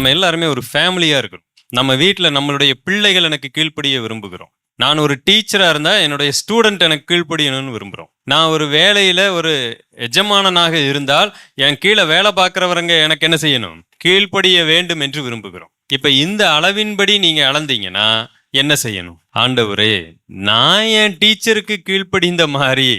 நம்ம எல்லாருமே ஒரு ஃபேமிலியா இருக்கணும். நம்ம வீட்டில் நம்மளுடைய பிள்ளைகள் எனக்கு கீழ்ப்படிய விரும்புகிறோம். நான் ஒரு டீச்சராக இருந்தால் என்னுடைய ஸ்டூடெண்ட் எனக்கு கீழ்ப்படியணும்னு விரும்புகிறோம் நான் ஒரு வேலையில ஒரு எஜமானனாக இருந்தால் என் கீழே வேலை பார்க்குறவரங்க எனக்கு என்ன செய்யணும்? கீழ்ப்படிய வேண்டும் என்று விரும்புகிறோம். இப்போ இந்த அளவின்படி நீங்க அளந்தீங்கன்னா என்ன செய்யணும்? ஆண்டவரே நான் என் டீச்சருக்கு கீழ்ப்படிந்த மாதிரி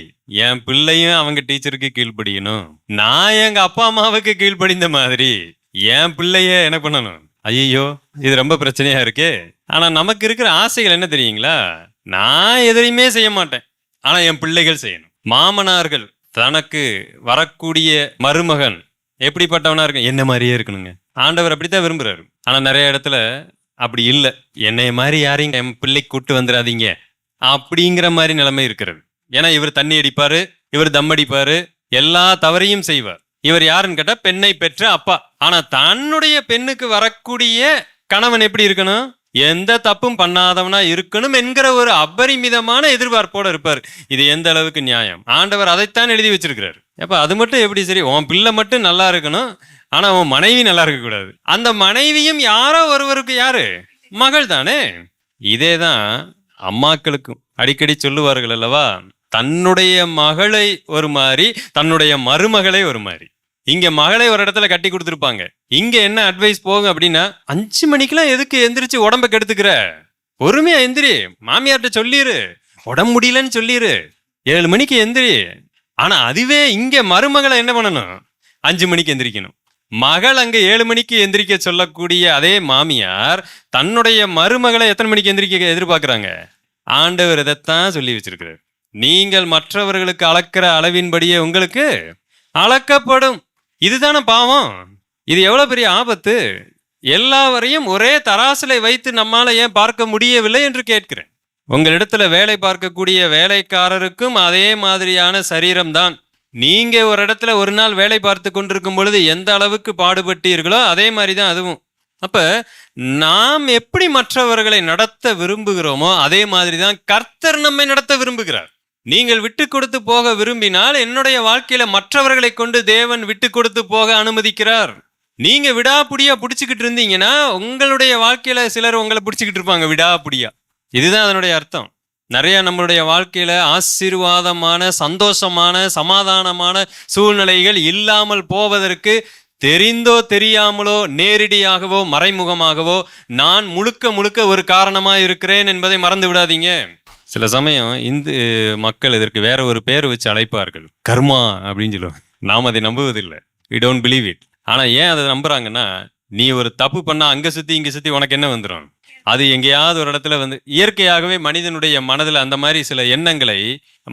என் பிள்ளையும் அவங்க டீச்சருக்கு கீழ்ப்படியணும். நான் எங்க அப்பா அம்மாவுக்கு கீழ்ப்படிந்த மாதிரி என் பிள்ளைய என்ன பண்ணணும்? ஐயோ இது ரொம்ப பிரச்சனையா இருக்கே. ஆனா நமக்கு இருக்கிற ஆசைகள் என்ன தெரியுங்களா? நான் எதையுமே செய்ய மாட்டேன். ஆனா என் பிள்ளைகள் செய்யணும். மாமனார்கள் தனக்கு வரக்கூடிய மருமகன் எப்படிப்பட்டவனா இருக்கும் என்ன மாதிரியே இருக்கணுங்க. ஆண்டவர் அப்படித்தான் விரும்புறாரு. ஆனா நிறைய இடத்துல அப்படி இல்லை. என்னை மாதிரி யாரையும் என் பிள்ளைக்கு கூட்டு வந்துடாதீங்க. அப்படிங்கிற மாதிரி நிலைமை இருக்கிறது. ஏன்னா இவர் தண்ணி அடிப்பாரு இவர் தம் அடிப்பாரு எல்லா தவறையும் செய்வார். இவர் யாருன்னு கேட்டா பெண்ணை பெற்ற அப்பா. ஆனா தன்னுடைய பெண்ணுக்கு வரக்கூடிய கணவன் எப்படி இருக்கணும்? எந்த தப்பும் பண்ணாதவனா இருக்கணும் என்கிற ஒரு அபரிமிதமான எதிர்பார்ப்போட இருப்பார். இது எந்த அளவுக்கு நியாயம்? ஆண்டவர் அதைத்தான் எழுதி வச்சிருக்கிறார். அப்ப அது மட்டும் எப்படி சரி? உன் பிள்ளை மட்டும் நல்லா இருக்கணும் ஆனா உன் மனைவி நல்லா இருக்க கூடாது அந்த மனைவியும் யாரோ ஒருவருக்கு யாரு? மகள் தானே இதேதான் அம்மாக்களுக்கும். அடிக்கடி சொல்லுவார்கள் அல்லவா? தன்னுடைய மகளை ஒரு மாதிரி தன்னுடைய மருமகளை ஒரு மாதிரி இங்க மகளை ஒரு இடத்துல கட்டி கொடுத்துருப்பாங்க. இங்க என்ன அட்வைஸ் போகும் அப்படின்னா அஞ்சு மணிக்கெல்லாம் எதுக்கு எந்திரிச்சு உடம்ப கெடுத்துக்கிற? பொறுமையா எந்திரி. மாமியார்கிட்ட சொல்லிடு உடம்பு முடியலன்னு சொல்லிரு. ஏழு மணிக்கு எந்திரி. ஆனா அதுவே இங்க மருமகளை என்ன பண்ணணும்? அஞ்சு மணிக்கு எந்திரிக்கணும். மகள் அங்க ஏழு மணிக்கு எந்திரிக்க சொல்லக்கூடிய அதே மாமியார் தன்னுடைய மருமகளை எத்தனை மணிக்கு எந்திரிக்க எதிர்பார்க்கிறாங்க? ஆண்டவர் இதைத்தான் சொல்லி வச்சிருக்கிறார். நீங்கள் மற்றவர்களுக்கு அளக்கிற அளவின்படியே உங்களுக்கு அளக்கப்படும். இதுதானே பாவம்? இது எவ்வளோ பெரிய ஆபத்து? எல்லாவரையும் ஒரே தராசிலை வைத்து நம்மால் ஏன் பார்க்க முடியவில்லை என்று கேட்கிறேன். உங்களிடத்துல வேலை பார்க்கக்கூடிய வேலைக்காரருக்கும் அதே மாதிரியான சரீரம்தான். நீங்க ஒரு இடத்துல ஒரு நாள் வேலை பார்த்து கொண்டிருக்கும் பொழுது எந்த அளவுக்கு பாடுபட்டீர்களோ அதே மாதிரி தான் அதுவும். அப்ப நாம் எப்படி மற்றவர்களை நடத்த விரும்புகிறோமோ அதே மாதிரி தான் கர்த்தர் நம்மை நடத்த விரும்புகிறார். நீங்கள் விட்டு கொடுத்து போக விரும்பினால் என்னுடைய வாழ்க்கையில மற்றவர்களை கொண்டு தேவன் விட்டு கொடுத்து போக அனுமதிக்கிறார். நீங்க விடாப்புடியா பிடிச்சிக்கிட்டு இருந்தீங்கன்னா உங்களுடைய வாழ்க்கையில சிலர் உங்களை பிடிச்சிக்கிட்டு இருப்பாங்க விடாப்புடியா. இதுதான் அதனுடைய அர்த்தம். நிறைய நம்மளுடைய வாழ்க்கையில ஆசீர்வாதமான சந்தோஷமான சமாதானமான சூழ்நிலைகள் இல்லாமல் போவதற்கு தெரிந்தோ தெரியாமலோ நேரடியாகவோ மறைமுகமாகவோ நான் முழுக்க முழுக்க ஒரு காரணமாக இருக்கிறேன் என்பதை மறந்து விடாதீங்க. சில சமயம் இந்து மக்கள் இதற்கு வேற ஒரு பேர் வச்சு அழைப்பார்கள். கர்மா அப்படின்னு சொல்லுவாங்க. நாம் அதை நம்புவதில்லை. வி டோன்ட் பிலீவ் இட் ஆனால் ஏன் அதை நம்புறாங்கன்னா நீ ஒரு தப்பு பண்ணால் அங்கே சுற்றி இங்கே சுற்றி உனக்கு என்ன வந்துடும் அது எங்கேயாவது ஒரு இடத்துல வந்து இயற்கையாகவே மனிதனுடைய மனதில் அந்த மாதிரி சில எண்ணங்களை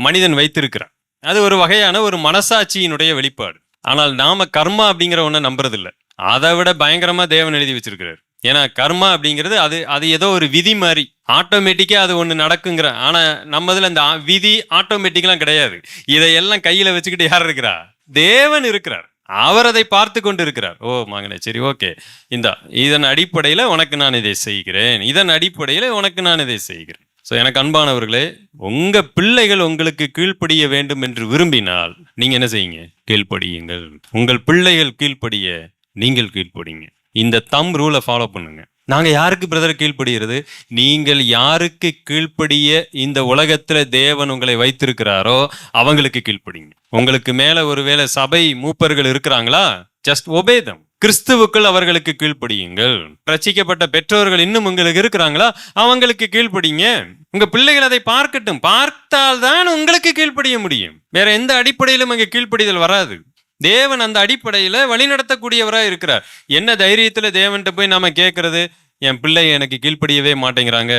மனிதன் வைத்திருக்கிறான். அது ஒரு வகையான ஒரு மனசாட்சியினுடைய வெளிப்பாடு. ஆனால் நாம கர்மா அப்படிங்கிற ஒன்றை நம்புறதில்ல. அதை விட பயங்கரமாக தேவன் எழுதி வச்சிருக்கிறார். ஏன்னா கர்மா அப்படிங்கிறது அது அது ஏதோ ஒரு விதி மாதிரி. ஆட்டோமேட்டிக்காக அது ஒன்று நடக்குங்கிற ஆனால் நம்ம இதில் இந்த ஆ- விதி ஆட்டோமேட்டிக்லாம் கிடையாது. இதையெல்லாம் கையில் வச்சுக்கிட்டு யார் இருக்கிறா? தேவன் இருக்கிறார். அவர் அதை பார்த்து கொண்டு இருக்கிறார் ஓ மகனே சரி ஓகே. இந்த இதன் அடிப்படையில் உனக்கு நான் இதை செய்கிறேன். இதன் அடிப்படையில் உனக்கு நான் இதை செய்கிறேன். ஸோ எனக்கு அன்பானவர்களே உங்கள் பிள்ளைகள் உங்களுக்கு கீழ்ப்படிய வேண்டும் என்று விரும்பினால் நீங்கள் என்ன செய்யுங்க? கீழ்ப்படியுங்கள். உங்கள் பிள்ளைகள் கீழ்ப்படிய நீங்கள் கீழ்ப்படிங்க. இந்த தம் ரூலை ஃபாலோ பண்ணுங்க. நாங்கள் யாருக்கு பிரதர் கீழ்ப்படுகிறது? நீங்கள் யாருக்கு கீழ்ப்படிய இந்த உலகத்தில் தேவன் உங்களை வைத்திருக்கிறாரோ அவங்களுக்கு கீழ்ப்படிங்க. உங்களுக்கு மேலே ஒருவேளை சபை மூப்பர்கள் இருக்கிறாங்களா? ஜஸ்ட் ஒபேதம் கிறிஸ்துவுக்குள் அவர்களுக்கு கீழ்ப்படியுங்கள். ரச்சிக்கப்பட்ட பெற்றோர்கள் இன்னும் உங்களுக்கு இருக்கிறாங்களா? அவங்களுக்கு கீழ்ப்படிங்க. உங்க பிள்ளைகள் அதை பார்க்கட்டும். பார்த்தால்தான் உங்களுக்கு கீழ்ப்படிய முடியும். வேற எந்த அடிப்படையிலும் அங்கே கீழ்ப்படிதல் வராது. தேவன் அந்த அடிப்படையில் வழிநடத்தக்கூடியவராக இருக்கிறார். என்ன தைரியத்தில் தேவன்கிட்ட போய் நாம கேட்கறது என் பிள்ளை எனக்கு கீழ்ப்படியவே மாட்டேங்கிறாங்க.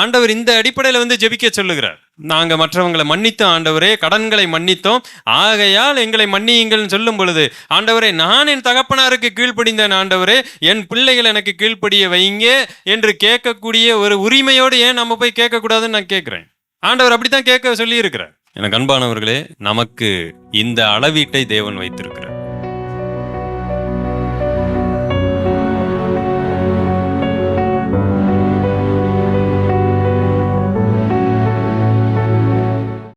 ஆண்டவர் இந்த அடிப்படையில் வந்து ஜெபிக்க சொல்லுகிறார். நாங்கள் மற்றவங்களை மன்னித்தோம் ஆண்டவரே கடன்களை மன்னித்தோம். ஆகையால் எங்களை மன்னியுங்கள்னு சொல்லும் பொழுது ஆண்டவரே நான் என் தகப்பனாருக்கு கீழ்ப்படிந்தேன் ஆண்டவரே என் பிள்ளைகள் எனக்கு கீழ்ப்படிய வைங்க என்று கேட்கக்கூடிய ஒரு உரிமையோடு ஏன் நம்ம போய் கேட்கக்கூடாதுன்னு நான் கேட்குறேன். ஆண்டவர் அப்படித்தான் கேட்க சொல்லி இருக்கிறார் எனக்கு அன்பானவர்களே நமக்கு இந்த அளவீட்டை தேவன் வைத்திருக்கிறார்.